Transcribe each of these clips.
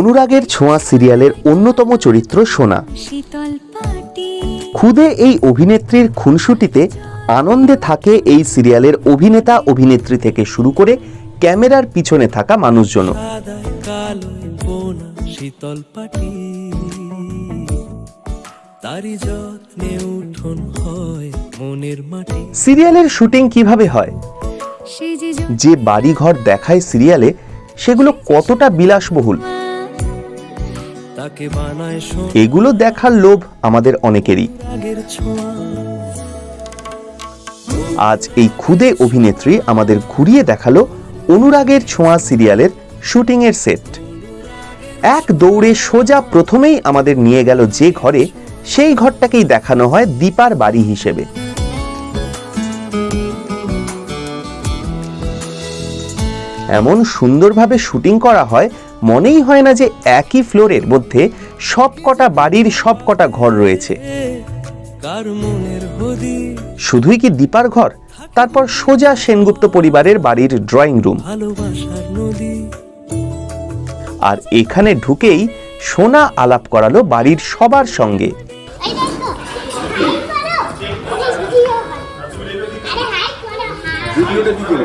অনুরাগের ছোঁয়া সিরিয়ালের অন্যতম চরিত্র সোনা। খুদে এই অভিনেত্রীর খুনসুটিতে আনন্দে থাকে এই সিরিয়ালের অভিনেতা অভিনেত্রী থেকে শুরু করে ক্যামেরার পিছনে থাকা মাটি। সিরিয়ালের শুটিং কীভাবে হয়? যে যে বাড়িঘর দেখায় সিরিয়ালে সেগুলো কতটা বিলাসবহুল? এগুলো দেখার লোভ আমাদের অনেকেরই। আজ এই খুদে অভিনেত্রী আমাদের ঘুরিয়ে দেখাল অনুরাগের ছোঁয়া সিরিয়ালের শুটিংয়ের সেট। এক দৌড়ে সোজা প্রথমেই আমাদের নিয়ে গেল যে ঘরে সেই ঘরটাকেই দেখানো হয় দীপার বাড়ি হিসেবে। এমন সুন্দরভাবে শুটিং করা হয় মনেই হয় না যে একই ফ্লোরের মধ্যে সব কটা বাড়ির সব কটা ঘর রয়েছে। শুধুই কি দীপার ঘর? তারপর সোজা সেনগুপ্ত পরিবারের বাড়ির ড্রয়িং রুম। আর এখানে ঢুকেই সোনা আলাপ করালো বাড়ির সবার সঙ্গে। ভিডিওটা কি করে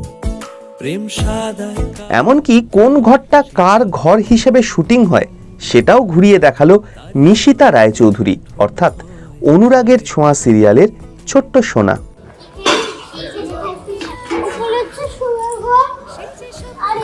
এমনকি কোন ঘরটা কার ঘর হিসেবে শুটিং হয় সেটাও ঘুরিয়ে দেখাল নিশিতা রায়চৌধুরী অর্থাৎ অনুরাগের ছোঁয়া সিরিয়ালের ছোট্ট সোনা। আর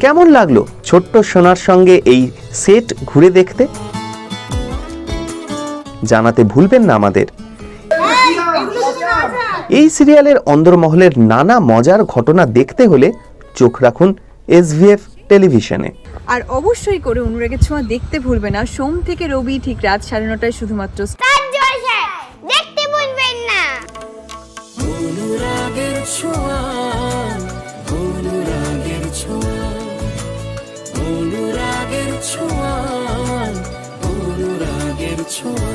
কেমন লাগল ছোট্ট সোনার সঙ্গে এই সেট ঘুরে দেখতে? জানাতে ভুলবেন না আমাদের। এই সিরিয়ালের অন্দরমহলের নানা মজার ঘটনা দেখতে হলে চোখ রাখুন এসভিএফ টেলিভিশনে। আর অবশ্যই করে অনুরাগের ছোঁয়া দেখতে ভুলবে না। সোম থেকে রবি ঠিক রাত সাড়ে নটায় শুধুমাত্র অনুরাগের ছোঁয়া অনুরাগের ছোঁয়া